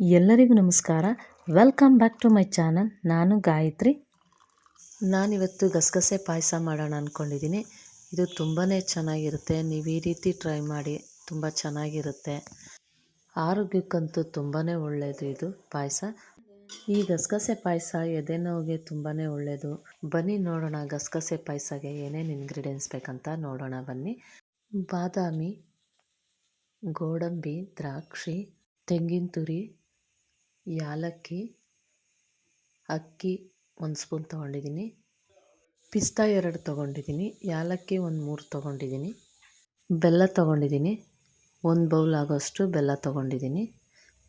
ಎಲ್ಲರಿಗೂ ನಮಸ್ಕಾರ. Welcome back to my channel ನಾನು ಗಾಯತ್ರಿ. ನಾನಿವತ್ತು ಗಸಗಸೆ ಪಾಯಸ ಮಾಡೋಣ ಅಂದ್ಕೊಂಡಿದ್ದೀನಿ ಇದು ತುಂಬಾ ಚೆನ್ನಾಗಿರುತ್ತೆ. ನೀವು ಈ ರೀತಿ ಟ್ರೈ ಮಾಡಿ ತುಂಬ ಚೆನ್ನಾಗಿರುತ್ತೆ. ಆರೋಗ್ಯಕ್ಕಂತೂ ತುಂಬಾ ಒಳ್ಳೆಯದು ಇದು ಪಾಯಸ. ಈ ಗಸಗಸೆ ಪಾಯಸ ಎದೆ ನೋವಿಗೆ ತುಂಬಾ ಒಳ್ಳೆಯದು ಬನ್ನಿ ನೋಡೋಣ ಗಸಗಸೆ ಪಾಯಸಗೆ ಏನೇನು ಇಂಗ್ರೀಡಿಯೆಂಟ್ಸ್ ಬೇಕಂತ ನೋಡೋಣ ಬನ್ನಿ. ಬಾದಾಮಿ, ಗೋಡಂಬಿ, ದ್ರಾಕ್ಷಿ, ತೆಂಗಿನ ತುರಿ ಯಾಲಕ್ಕಿ, ಅಕ್ಕಿ ಒಂದು ಸ್ಪೂನ್ ತೊಗೊಂಡಿದ್ದೀನಿ ಪಿಸ್ತಾ ಎರಡು ತೊಗೊಂಡಿದ್ದೀನಿ ಯಾಲಕ್ಕಿ ಒಂದು ಮೂರು ತೊಗೊಂಡಿದ್ದೀನಿ ಬೆಲ್ಲ ತೊಗೊಂಡಿದ್ದೀನಿ ಒಂದು ಬೌಲ್ ಆಗೋಷ್ಟು ಬೆಲ್ಲ ತೊಗೊಂಡಿದ್ದೀನಿ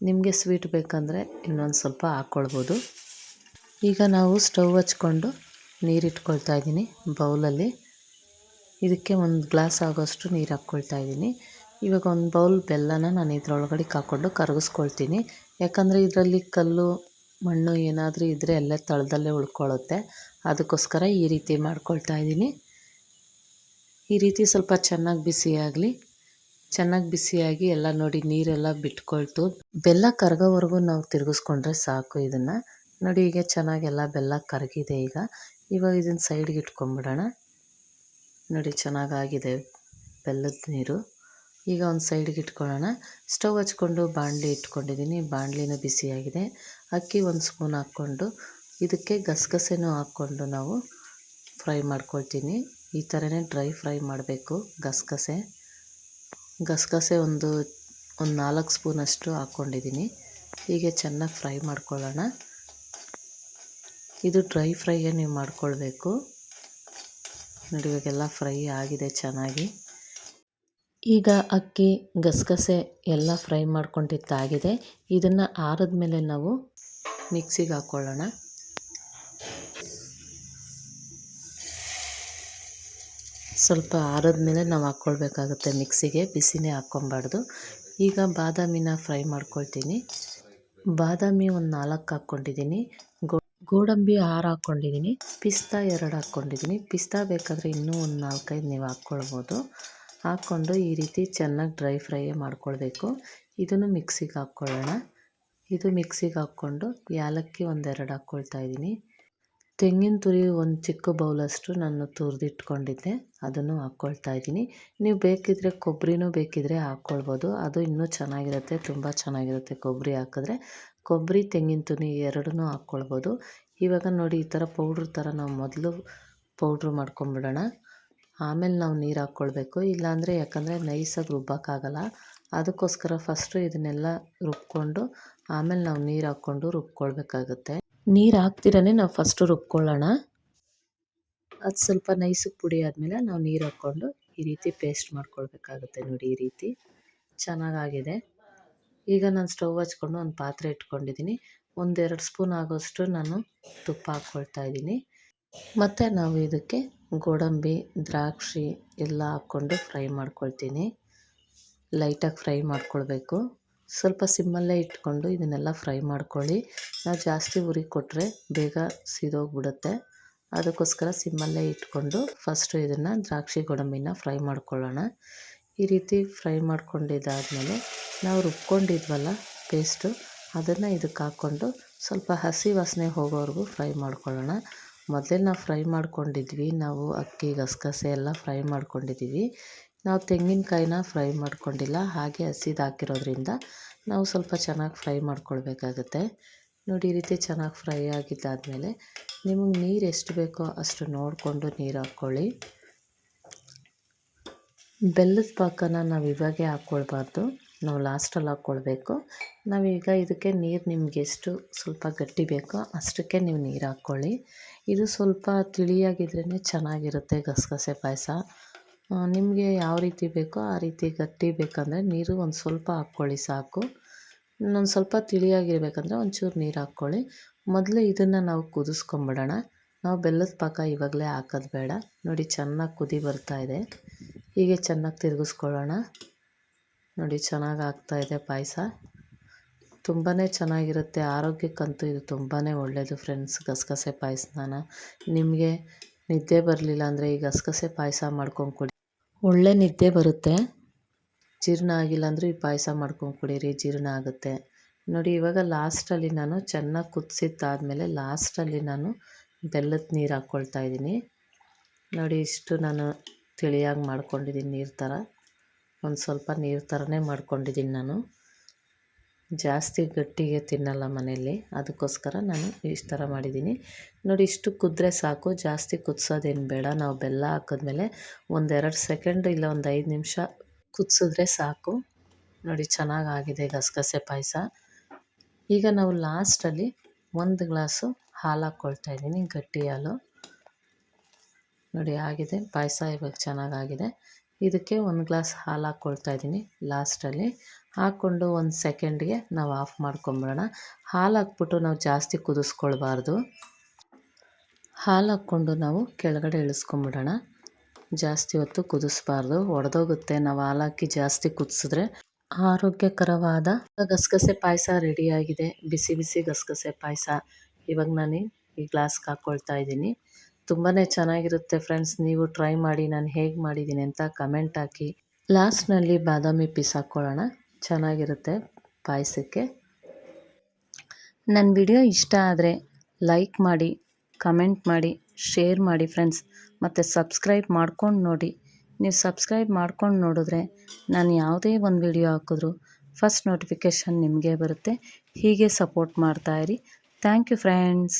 ನಿಮಗೆ ಸ್ವೀಟ್ ಬೇಕಂದರೆ ಇನ್ನೊಂದು ಸ್ವಲ್ಪ ಹಾಕ್ಕೊಳ್ಬೋದು ಈಗ ನಾವು ಸ್ಟವ್ ಹಚ್ಕೊಂಡು ನೀರಿಟ್ಕೊಳ್ತಾ ಇದ್ದೀನಿ ಬೌಲಲ್ಲಿ. ಇದಕ್ಕೆ ಒಂದು ಗ್ಲಾಸ್ ಆಗೋಷ್ಟು ನೀರು ಹಾಕ್ಕೊಳ್ತಾ ಇದ್ದೀನಿ ಇವಾಗ ಒಂದು ಬೌಲ್ ಬೆಲ್ಲನ ನಾನು ಇದ್ರೊಳಗಡೆ ಹಾಕ್ಕೊಂಡು ಕರಗಿಸ್ಕೊಳ್ತೀನಿ. ಯಾಕಂದರೆ ಇದರಲ್ಲಿ ಕಲ್ಲು, ಮಣ್ಣು ಏನಾದರೂ ಇದ್ದರೆ ಅಲ್ಲೇ ತಳದಲ್ಲೇ ಉಳ್ಕೊಳ್ಳುತ್ತೆ. ಅದಕ್ಕೋಸ್ಕರ ಈ ರೀತಿ ಮಾಡ್ಕೊಳ್ತಾ ಇದ್ದೀನಿ. ಈ ರೀತಿ ಸ್ವಲ್ಪ ಚೆನ್ನಾಗಿ ಬಿಸಿಯಾಗಲಿ, ಚೆನ್ನಾಗಿ ಬಿಸಿಯಾಗಿ ಎಲ್ಲ ನೋಡಿ ನೀರೆಲ್ಲ ಬಿಟ್ಕೊಳ್ತು. ಬೆಲ್ಲ ಕರಗೋವರೆಗೂ ನಾವು ತಿರುಗಿಸ್ಕೊಂಡ್ರೆ ಸಾಕು ಇದನ್ನು. ನೋಡಿ ಈಗ ಚೆನ್ನಾಗೆಲ್ಲ ಬೆಲ್ಲ ಕರಗಿದೆ ಈಗ. ಇವಾಗ ಇದನ್ನು ಸೈಡ್ಗೆ ಇಟ್ಕೊಂಬಿಡೋಣ. ನೋಡಿ ಚೆನ್ನಾಗಾಗಿದೆ ಬೆಲ್ಲದ ನೀರು. ಈಗ ಒಂದು ಸೈಡ್ಗೆ ಇಟ್ಕೊಳ್ಳೋಣ. ಸ್ಟವ್ ಹಚ್ಕೊಂಡು ಬಾಣಲಿ ಇಟ್ಕೊಂಡಿದ್ದೀನಿ. ಬಾಣಲಿನೂ ಬಿಸಿಯಾಗಿದೆ. ಅಕ್ಕಿ ಒಂದು ಸ್ಪೂನ್ ಹಾಕ್ಕೊಂಡು ಇದಕ್ಕೆ ಗಸಗಸೆನೂ ಹಾಕ್ಕೊಂಡು ನಾವು ಫ್ರೈ ಮಾಡ್ಕೊಳ್ತೀನಿ. ಈ ಥರನೇ ಡ್ರೈ ಫ್ರೈ ಮಾಡಬೇಕು ಗಸಗಸೆ. ಗಸಗಸೆ ಒಂದು ಒಂದು ನಾಲ್ಕು ಸ್ಪೂನಷ್ಟು ಹಾಕ್ಕೊಂಡಿದ್ದೀನಿ. ಹೀಗೆ ಚೆನ್ನಾಗಿ ಫ್ರೈ ಮಾಡ್ಕೊಳ್ಳೋಣ. ಇದು ಡ್ರೈ ಫ್ರೈಯೇ ನೀವು ಮಾಡ್ಕೊಳ್ಬೇಕು. ಇವಾಗೆಲ್ಲ ಫ್ರೈ ಆಗಿದೆ ಚೆನ್ನಾಗಿ. ಈಗ ಅಕ್ಕಿ, ಗಸಗಸೆ ಎಲ್ಲ ಫ್ರೈ ಮಾಡ್ಕೊಂಡಿದ್ದಾಗಿದೆ. ಇದನ್ನು ಆರಿದ ಮೇಲೆ ನಾವು ಮಿಕ್ಸಿಗೆ ಹಾಕ್ಕೊಳ್ಳೋಣ ಸ್ವಲ್ಪ ಆರಿದ ಮೇಲೆ ನಾವು ಹಾಕ್ಕೊಳ್ಬೇಕಾಗುತ್ತೆ ಮಿಕ್ಸಿಗೆ, ಬಿಸಿನೇ ಹಾಕ್ಕೊಬಾರ್ದು ಈಗ ಬಾದಾಮಿನ ಫ್ರೈ ಮಾಡ್ಕೊಳ್ತೀನಿ. ಬಾದಾಮಿ ಒಂದು ನಾಲ್ಕು ಹಾಕ್ಕೊಂಡಿದ್ದೀನಿ. ಗೋಡಂಬಿ ಆರು ಹಾಕ್ಕೊಂಡಿದ್ದೀನಿ. ಪಿಸ್ತಾ ಎರಡು ಹಾಕ್ಕೊಂಡಿದ್ದೀನಿ. ಪಿಸ್ತಾ ಬೇಕಾದರೆ ಇನ್ನೂ ಒಂದು ನಾಲ್ಕೈದು ನೀವು ಹಾಕ್ಕೊಳ್ಬೋದು. ಹಾಕ್ಕೊಂಡು ಈ ರೀತಿ ಚೆನ್ನಾಗಿ ಡ್ರೈ ಫ್ರೈ ಮಾಡ್ಕೊಳ್ಬೇಕು. ಇದನ್ನು ಮಿಕ್ಸಿಗೆ ಹಾಕ್ಕೊಳ್ಳೋಣ. ಇದು ಮಿಕ್ಸಿಗೆ ಹಾಕ್ಕೊಂಡು ಏಲಕ್ಕಿ ಒಂದೆರಡು ಹಾಕ್ಕೊಳ್ತಾ ಇದ್ದೀನಿ. ತೆಂಗಿನ ತುರಿ ಒಂದು ಚಿಕ್ಕ ಬೌಲಷ್ಟು ನಾನು ತುರಿದಿಟ್ಕೊಂಡಿದ್ದೆ. ಅದನ್ನು ಹಾಕ್ಕೊಳ್ತಾ ಇದ್ದೀನಿ. ನೀವು ಬೇಕಿದ್ದರೆ ಕೊಬ್ಬರಿನೂ ಬೇಕಿದ್ದರೆ ಹಾಕ್ಕೊಳ್ಬೋದು. ಅದು ಇನ್ನೂ ಚೆನ್ನಾಗಿರುತ್ತೆ, ತುಂಬ ಚೆನ್ನಾಗಿರುತ್ತೆ ಕೊಬ್ಬರಿ ಹಾಕಿದ್ರೆ. ಕೊಬ್ಬರಿ, ತೆಂಗಿನ ತುನಿ ಎರಡನ್ನೂ ಹಾಕ್ಕೊಳ್ಬೋದು. ಇವಾಗ ನೋಡಿ ಈ ಥರ ಪೌಡ್ರ್ ಥರ ನಾವು ಮೊದಲು ಪೌಡ್ರ್ ಮಾಡ್ಕೊಂಬಿಡೋಣ. ಆಮೇಲೆ ನಾವು ನೀರು ಹಾಕ್ಕೊಳ್ಬೇಕು ಇಲ್ಲಾಂದರೆ ಯಾಕಂದರೆ ನೈಸಾಗಿ ರುಬ್ಬೋಕ್ಕಾಗಲ್ಲ. ಅದಕ್ಕೋಸ್ಕರ ಫಸ್ಟು ಇದನ್ನೆಲ್ಲ ರುಬ್ಕೊಂಡು ಆಮೇಲೆ ನಾವು ನೀರು ಹಾಕ್ಕೊಂಡು ರುಬ್ಕೊಳ್ಬೇಕಾಗುತ್ತೆ. ನೀರು ಹಾಕ್ತಿರೇ ನಾವು ಫಸ್ಟು ರುಬ್ಕೊಳ್ಳೋಣ. ಅದು ಸ್ವಲ್ಪ ನೈಸಿಗೆ ಪುಡಿ ಆದಮೇಲೆ ನಾವು ನೀರು ಹಾಕ್ಕೊಂಡು ಈ ರೀತಿ ಪೇಸ್ಟ್ ಮಾಡ್ಕೊಳ್ಬೇಕಾಗುತ್ತೆ ನೋಡಿ ಈ ರೀತಿ. ಚೆನ್ನಾಗಾಗಿದೆ. ಈಗ ನಾನು ಸ್ಟವ್ ಹಚ್ಕೊಂಡು ಒಂದು ಪಾತ್ರೆ ಇಟ್ಕೊಂಡಿದ್ದೀನಿ ಒಂದೆರಡು ಸ್ಪೂನ್ ಆಗೋಷ್ಟು ನಾನು ತುಪ್ಪ ಹಾಕ್ಕೊಳ್ತಾ ಇದ್ದೀನಿ ಮತ್ತು ನಾವು ಇದಕ್ಕೆ ಗೋಡಂಬಿ, ದ್ರಾಕ್ಷಿ ಎಲ್ಲ ಹಾಕ್ಕೊಂಡು ಫ್ರೈ ಮಾಡ್ಕೊಳ್ತೀನಿ. ಲೈಟಾಗಿ ಫ್ರೈ ಮಾಡ್ಕೊಳ್ಬೇಕು. ಸ್ವಲ್ಪ ಸಿಮ್ಮಲ್ಲೇ ಇಟ್ಕೊಂಡು ಇದನ್ನೆಲ್ಲ ಫ್ರೈ ಮಾಡ್ಕೊಳ್ಳಿ. ನಾವು ಜಾಸ್ತಿ ಉರಿ ಕೊಟ್ಟರೆ ಬೇಗ ಸಿದೋಗ್ಬಿಡುತ್ತೆ. ಅದಕ್ಕೋಸ್ಕರ ಸಿಮ್ಮಲ್ಲೇ ಇಟ್ಕೊಂಡು ಫಸ್ಟು ಇದನ್ನು ದ್ರಾಕ್ಷಿ, ಗೋಡಂಬಿನ ಫ್ರೈ ಮಾಡ್ಕೊಳ್ಳೋಣ. ಈ ರೀತಿ ಫ್ರೈ ಮಾಡ್ಕೊಂಡಿದ್ದಾದಮೇಲೆ ನಾವು ರುಬ್ಕೊಂಡಿದ್ವಲ್ಲ ಪೇಸ್ಟು ಅದನ್ನು ಇದಕ್ಕೆ ಹಾಕ್ಕೊಂಡು ಸ್ವಲ್ಪ ಹಸಿ ವಾಸನೆ ಹೋಗೋವರೆಗೂ ಫ್ರೈ ಮಾಡ್ಕೊಳ್ಳೋಣ. ಮೊದಲೇ ನಾವು ಫ್ರೈ ಮಾಡ್ಕೊಂಡಿದ್ವಿ. ನಾವು ಅಕ್ಕಿ, ಗಸಗಸೆ ಎಲ್ಲ ಫ್ರೈ ಮಾಡ್ಕೊಂಡಿದ್ದೀವಿ ನಾವು ತೆಂಗಿನಕಾಯಿನ ಫ್ರೈ ಮಾಡ್ಕೊಂಡಿಲ್ಲ. ಹಾಗೆ ಹಸಿದು ಹಾಕಿರೋದ್ರಿಂದ ನಾವು ಸ್ವಲ್ಪ ಚೆನ್ನಾಗಿ ಫ್ರೈ ಮಾಡ್ಕೊಳ್ಬೇಕಾಗತ್ತೆ. ನೋಡಿ, ಈ ರೀತಿ ಚೆನ್ನಾಗಿ ಫ್ರೈ ಆಗಿದ್ದಾದಮೇಲೆ ನಿಮಗೆ ನೀರು ಎಷ್ಟು ಬೇಕೋ ಅಷ್ಟು ನೋಡಿಕೊಂಡು ನೀರು ಹಾಕ್ಕೊಳ್ಳಿ. ಬೆಲ್ಲದ ಪಾಕನ ನಾವು ಇವಾಗೆ ಹಾಕ್ಕೊಳ್ಬಾರ್ದು. ನಾವು ಲಾಸ್ಟಲ್ಲಿ ಹಾಕ್ಕೊಳ್ಬೇಕು. ನಾವೀಗ ಇದಕ್ಕೆ ನೀರು ನಿಮ್ಗೆ ಎಷ್ಟು ಸ್ವಲ್ಪ ಗಟ್ಟಿ ಬೇಕೋ ಅಷ್ಟಕ್ಕೆ ನೀವು ನೀರು ಹಾಕ್ಕೊಳ್ಳಿ. ಇದು ಸ್ವಲ್ಪ ತಿಳಿಯಾಗಿದ್ರೇ ಚೆನ್ನಾಗಿರುತ್ತೆ ಗಸಗಸೆ ಪಾಯಸ. ನಿಮಗೆ ಯಾವ ರೀತಿ ಬೇಕೋ ಆ ರೀತಿ ಗಟ್ಟಿ ಬೇಕಂದರೆ ನೀರು ಒಂದು ಸ್ವಲ್ಪ ಹಾಕ್ಕೊಳ್ಳಿ ಸಾಕು. ಇನ್ನೊಂದು ಸ್ವಲ್ಪ ತಿಳಿಯಾಗಿರ್ಬೇಕಂದ್ರೆ ಒಂಚೂರು ನೀರು ಹಾಕ್ಕೊಳ್ಳಿ. ಮೊದಲು ಇದನ್ನು ನಾವು ಕುದಿಸ್ಕೊಂಬಿಡೋಣ. ನಾವು ಬೆಲ್ಲದ ಪಾಕ ಇವಾಗಲೇ ಹಾಕೋದು ಬೇಡ. ನೋಡಿ ಚೆನ್ನಾಗಿ ಕುದಿ ಬರ್ತಾ ಇದೆ. ಹೀಗೆ ಚೆನ್ನಾಗಿ ತಿರುಗಿಸ್ಕೊಳ್ಳೋಣ. ನೋಡಿ ಚೆನ್ನಾಗಿ ಆಗ್ತಾಯಿದೆ ಪಾಯಸ. ತುಂಬಾ ಚೆನ್ನಾಗಿರುತ್ತೆ. ಆರೋಗ್ಯಕ್ಕಂತೂ ಇದು ತುಂಬಾ ಒಳ್ಳೆಯದು ಫ್ರೆಂಡ್ಸ್, ಗಸಗಸೆ ಪಾಯಸನ. ನಿಮಗೆ ನಿದ್ದೆ ಬರಲಿಲ್ಲ ಅಂದರೆ ಈ ಗಸಗಸೆ ಪಾಯಸ ಮಾಡ್ಕೊಂಡು ಕುಡಿ. ಒಳ್ಳೆ ನಿದ್ದೆ ಬರುತ್ತೆ. ಜೀರ್ಣ ಆಗಿಲ್ಲ ಅಂದರೂ ಈ ಪಾಯಸ ಮಾಡ್ಕೊಂಡು ಕುಡೀರಿ, ಜೀರ್ಣ ಆಗುತ್ತೆ. ನೋಡಿ, ಇವಾಗ ಲಾಸ್ಟಲ್ಲಿ ನಾನು ಚೆನ್ನಾಗಿ ಕುದಿಸಿದ್ದಾದಮೇಲೆ ಲಾಸ್ಟಲ್ಲಿ ನಾನು ಬೆಲ್ಲದ ನೀರು ಹಾಕ್ಕೊಳ್ತಾ ಇದ್ದೀನಿ. ನೋಡಿ, ಇಷ್ಟು ನಾನು ತಿಳಿಯಾಗಿ ಮಾಡ್ಕೊಂಡಿದ್ದೀನಿ ನೀರು ಥರ ಒಂದು ಸ್ವಲ್ಪ ನೀರು ಥರನೇ ಮಾಡ್ಕೊಂಡಿದ್ದೀನಿ ನಾನು. ಜಾಸ್ತಿ ಗಟ್ಟಿಗೆ ತಿನ್ನಲ್ಲ ಮನೆಯಲ್ಲಿ. ಅದಕ್ಕೋಸ್ಕರ ನಾನು ಇಷ್ಟು ಥರ ಮಾಡಿದ್ದೀನಿ. ನೋಡಿ, ಇಷ್ಟು ಕುದ್ರೆ ಸಾಕು. ಜಾಸ್ತಿ ಕುದಿಸೋದೇನು ಬೇಡ. ನಾವು ಬೆಲ್ಲ ಹಾಕಿದ್ಮೇಲೆ ಒಂದೆರಡು ಸೆಕೆಂಡ್ ಇಲ್ಲ ಒಂದು ಐದು ನಿಮಿಷ ಕುದಿಸಿದ್ರೆ ಸಾಕು. ನೋಡಿ, ಚೆನ್ನಾಗಾಗಿದೆ ಗಸಗಸೆ ಪಾಯಸ. ಈಗ ನಾವು ಲಾಸ್ಟಲ್ಲಿ ಒಂದು ಗ್ಲಾಸು ಹಾಲು ಹಾಕ್ಕೊಳ್ತಾ ಇದ್ದೀನಿ, ಗಟ್ಟಿ ಹಾಲು. ನೋಡಿ, ಆಗಿದೆ. ಪಾಯಸ ಇವಾಗ ಚೆನ್ನಾಗಾಗಿದೆ. ಇದಕ್ಕೆ ಒಂದು ಗ್ಲಾಸ್ ಹಾಲು ಹಾಕ್ಕೊಳ್ತಾ ಇದ್ದೀನಿ ಲಾಸ್ಟಲ್ಲಿ. ಹಾಕ್ಕೊಂಡು ಒಂದು ಸೆಕೆಂಡ್ಗೆ ನಾವು ಆಫ್ ಮಾಡ್ಕೊಂಬಿಡೋಣ. ಹಾಲು ಹಾಕ್ಬಿಟ್ಟು ನಾವು ಜಾಸ್ತಿ ಕುದಿಸ್ಕೊಳ್ಬಾರ್ದು. ಹಾಲು ಹಾಕ್ಕೊಂಡು ನಾವು ಕೆಳಗಡೆ ಇಳಿಸ್ಕೊಂಬಿಡೋಣ. ಜಾಸ್ತಿ ಹೊತ್ತು ಕುದಿಸ್ಬಾರ್ದು. ಒಡೆದೋಗುತ್ತೆ. ನಾವು ಹಾಲು ಹಾಕಿ ಜಾಸ್ತಿ ಕುದಿಸಿದ್ರೆ ಆರೋಗ್ಯಕರವಾದ ಗಸಗಸೆ ಪಾಯಸ ರೆಡಿಯಾಗಿದೆ. ಬಿಸಿ ಬಿಸಿ ಗಸಗಸೆ ಪಾಯಸ. ಇವಾಗ ನಾನು ಈ ಗ್ಲಾಸ್ಗೆ ಹಾಕ್ಕೊಳ್ತಾ ಇದ್ದೀನಿ. ತುಂಬಾ ಚೆನ್ನಾಗಿರುತ್ತೆ ಫ್ರೆಂಡ್ಸ್ ನೀವು ಟ್ರೈ ಮಾಡಿ, ನಾನು ಹೇಗೆ ಮಾಡಿದ್ದೀನಿ ಅಂತ ಕಮೆಂಟ್ ಹಾಕಿ. ಲಾಸ್ಟ್ನಲ್ಲಿ ಬಾದಾಮಿ ಪೀಸ್ ಹಾಕ್ಕೊಳ್ಳೋಣ ಚೆನ್ನಾಗಿರುತ್ತೆ ಪಾಯಸಕ್ಕೆ. ನನ್ನ ವಿಡಿಯೋ ಇಷ್ಟ ಆದರೆ ಲೈಕ್ ಮಾಡಿ ಕಮೆಂಟ್ ಮಾಡಿ ಶೇರ್ ಮಾಡಿ ಫ್ರೆಂಡ್ಸ್ ಮತ್ತು ಸಬ್ಸ್ಕ್ರೈಬ್ ಮಾಡ್ಕೊಂಡು ನೋಡಿ. ನೀವು ಸಬ್ಸ್ಕ್ರೈಬ್ ಮಾಡ್ಕೊಂಡು ನೋಡಿದ್ರೆ ನಾನು ಯಾವುದೇ ಒಂದು ವಿಡಿಯೋ ಹಾಕಿದ್ರು ಫಸ್ಟ್ ನೋಟಿಫಿಕೇಷನ್ ನಿಮಗೆ ಬರುತ್ತೆ. ಹೀಗೆ ಸಪೋರ್ಟ್ ಮಾಡ್ತಾಯಿರಿ ಥ್ಯಾಂಕ್ ಯು ಫ್ರೆಂಡ್ಸ್